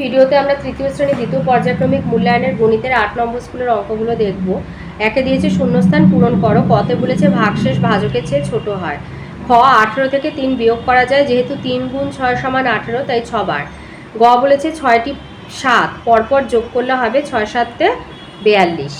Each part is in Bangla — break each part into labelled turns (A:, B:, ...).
A: ভিডিওতে আমরা তৃতীয় শ্রেণি, দ্বিতীয় পর্যায়ক্রমিক মূল্যায়নের গণিতের আট নম্বর স্কুলের অঙ্কগুলো দেখব। একে দিয়েছে শূন্যস্থান, পূরণ করো। কতে বলেছে ভাগশেষ, ভাজকের চেয়ে ছোট হয়। খ, আঠেরো থেকে তিন বিয়োগ করা যায়, যেহেতু তিন গুণ ছয় সমান আঠেরো, তাই ছবার গ বলেছে ছয়টি সাত, পরপর যোগ করলে হবে ছয় সাতে বেয়াল্লিশ।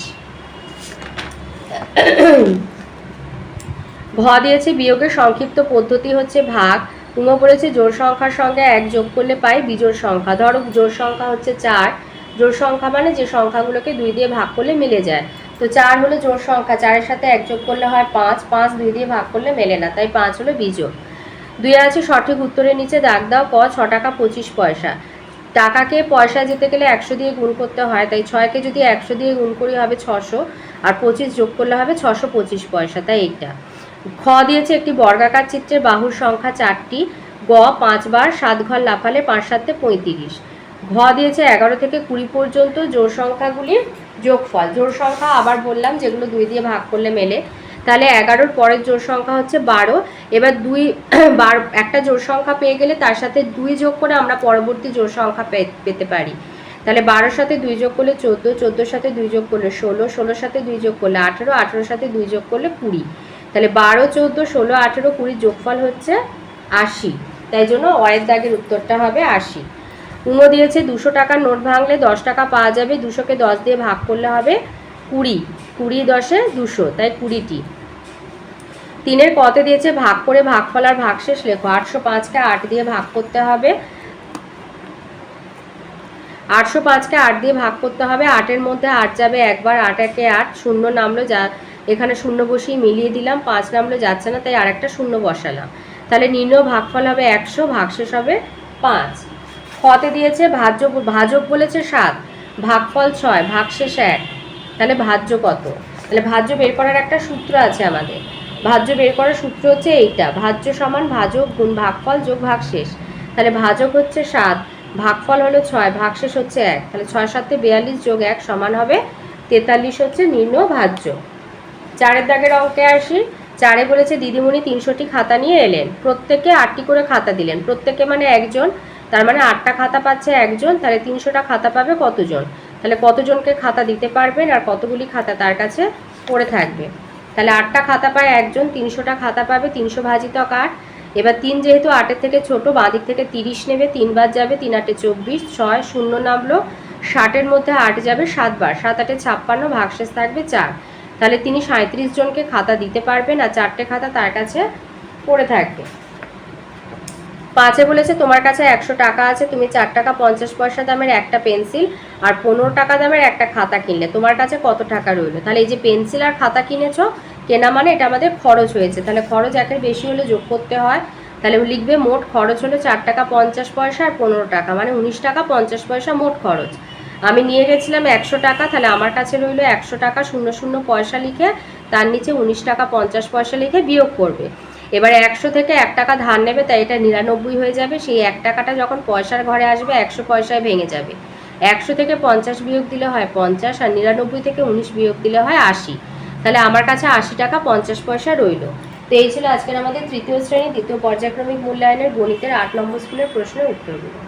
A: ঘ দিয়েছে বিয়োগের সংক্ষিপ্ত পদ্ধতি হচ্ছে ভাগ। উম বলেছে জোড় সংখ্যার সঙ্গে এক যোগ করলে পাই বিজোড় সংখ্যা। ধরো জোড় সংখ্যা হচ্ছে চার। জোড় সংখ্যা মানে যে সংখ্যাগুলোকে দুই দিয়ে ভাগ করলে মিলে যায়। তো চার হলো জোড় সংখ্যা, চারের সাথে এক যোগ করলে হয় পাঁচ পাঁচ দুই দিয়ে ভাগ করলে মেলে না, তাই পাঁচ হলো বিজোড়। দুই আছে সঠিক উত্তরের নিচে, দাগ দাও, ক, ছ টাকা পঁচিশ পয়সা। টাকাকে পয়সা যেতে গেলে একশো দিয়ে গুণ করতে হয়, তাই ছয়কে যদি একশো দিয়ে গুণ করি হবে ছশো, আর পঁচিশ যোগ করলে হবে ছশো পঁচিশ পয়সা, তাই এইটা। খ দিয়েছে একটি বর্গাকার চিত্রের বাহুর সংখ্যা চারটি। গ পাঁচবার, সাত ঘর লাফালে, পাঁচ সাতে পঁয়ত্রিশ। ঘ দিয়েছে এগারো থেকে কুড়ি পর্যন্ত জোড় সংখ্যাগুলির যোগফল। জোড় সংখ্যা আবার বললাম, যেগুলো দুই দিয়ে ভাগ করলে মেলে। তাহলে এগারোর পরের জোড় সংখ্যা হচ্ছে বারো। এবার দুই, বার, একটা জোড় সংখ্যা পেয়ে গেলে তার সাথে দুই যোগ করে আমরা পরবর্তী জোড় সংখ্যা পেতে পারি। তাহলে বারোর সাথে দুই যোগ করলে চোদ্দ, চোদ্দোর সাথে দুই যোগ করলে ষোলো, ষোলোর সাথে দুই যোগ করলে আঠেরো, আঠেরোর সাথে দুই যোগ করলে কুড়ি। তাহলে বারো, চোদ্দ, ষোলো, আঠেরো কুড়ির যোগফল হচ্ছে আশি। তাই জন্য অয়ের দাগের উত্তরটা হবে আশি। উনো দিয়েছে দুশো টাকার নোট ভাঙলে দশ টাকা পাওয়া যাবে, দুশোকে দশ দিয়ে ভাগ করলে হবে কুড়ি। কুড়ি দশে দুশো, তাই কুড়িটি। তিনের কতে দিয়েছে ভাগ করে ভাগফল আর ভাগশেষ লেখো। আটশো পাঁচকে আট দিয়ে ভাগ করতে হবে। আটশো পাঁচকে আট দিয়ে ভাগ করতে হবে। আটের মধ্যে আট যাবে একবার, আট একে আট শূন্য নামলো যা এখানে শূন্য বসিয়ে মিলিয়ে দিলাম, পাঁচ নামলো যাচ্ছে না, তাই আরেকটা শূন্য বসালাম। তাহলে নির্ণয় ভাগফল হবে একশো, ভাগশেষ হবে পাঁচ। খতে দিয়েছে ভাজ্য, ভাজক বলেছে সাত, ভাগফল ছয়, ভাগশেষ এক। তাহলে ভাজ্য কত? তাহলে ভাজ্য বের করার একটা সূত্র আছে আমাদের। ভাজ্য বের করার সূত্র হচ্ছে এইটা, ভাজ্য সমান ভাজক গুণ ভাগফল যোগ ভাগশেষ। তাহলে ভাজক হচ্ছে সাত, ভাগফল হলো ছয়, ভাগশেষ হচ্ছে এক। তাহলে ছয় সাতে বিয়াল্লিশ যোগ এক সমান হবে তেতাল্লিশ হচ্ছে নিম্ন ভাজ্য। চারের দাগের অঙ্কে আসি। চারে বলেছে, দিদিমণি তিনশোটি খাতা নিয়ে এলেন। প্রত্যেকে আটটি করে খাতা দিলেন। প্রত্যেকে মানে একজন, তার মানে আটটা খাতা পাচ্ছে একজন, তাহলে তিনশোটা খাতা পাবে কতজন? তাহলে কতজনকে খাতা দিতে পারবেন আর কতগুলি খাতা তার কাছে পড়ে থাকবে? তাহলে আটটা খাতা পায় একজন, তিনশোটা খাতা পাবে, তিনশো ভাজিতক আট। এবার তিন যেহেতু আটের থেকে ছোট, বাঁদিক থেকে তিরিশ নেবে তিনবার যাবে তিন আটে চব্বিশ, ছয় শূন্য নামলো, ষাটের মধ্যে আট যাবে সাতবার, সাত আটে ছাপ্পান্ন, ভাগশেষ থাকবে চার। তাহলে তিনি সাঁত্রিশ জনকে খাতা দিতে পারবেন আর চারটে খাতা তার কাছে পড়ে থাকবে। পাঁচে বলেছে, তোমার কাছে একশো টাকা আছে, তুমি চার টাকা পঞ্চাশ পয়সা দামের একটা পেন্সিল আর পনেরো টাকা দামের একটা খাতা কিনলে। তোমার কাছে কত টাকা রইল? তাহলে এই যে পেন্সিল আর খাতা কিনেছো, কেনা মানে এটা আমাদের খরচ হয়েছে। তাহলে খরচ একের বেশি হলে যোগ করতে হয়। তাহলে লিখবে, মোট খরচ হলো চার টাকা পঞ্চাশ পয়সা আর পনেরো টাকা। মানে উনিশ টাকা পঞ্চাশ পয়সা মোট খরচ। আমি নিয়ে গেছিলাম একশো টাকা, তাহলে আমার কাছে রইল একশো টাকা, শূন্য শূন্য পয়সা লিখে, তার নিচে উনিশ টাকা পঞ্চাশ পয়সা লিখে বিয়োগ করবে। এবারে একশো থেকে এক টাকা ধার নেবে, তাই এটা নিরানব্বই হয়ে যাবে, সেই এক টাকাটা যখন পয়সার ঘরে আসবে, একশো পয়সায় ভেঙে যাবে। একশো থেকে পঞ্চাশ বিয়োগ দিলে হয় পঞ্চাশ, আর নিরানব্বই থেকে উনিশ বিয়োগ দিলে হয় আশি। তাহলে আমার কাছে আশি টাকা পঞ্চাশ পয়সা রইল। তো এই ছিল আজকের আমাদের তৃতীয় শ্রেণি, দ্বিতীয় পর্যায়ক্রমিক মূল্যায়নের গণিতের আট নম্বর স্কুলের প্রশ্নের উত্তরগুলো।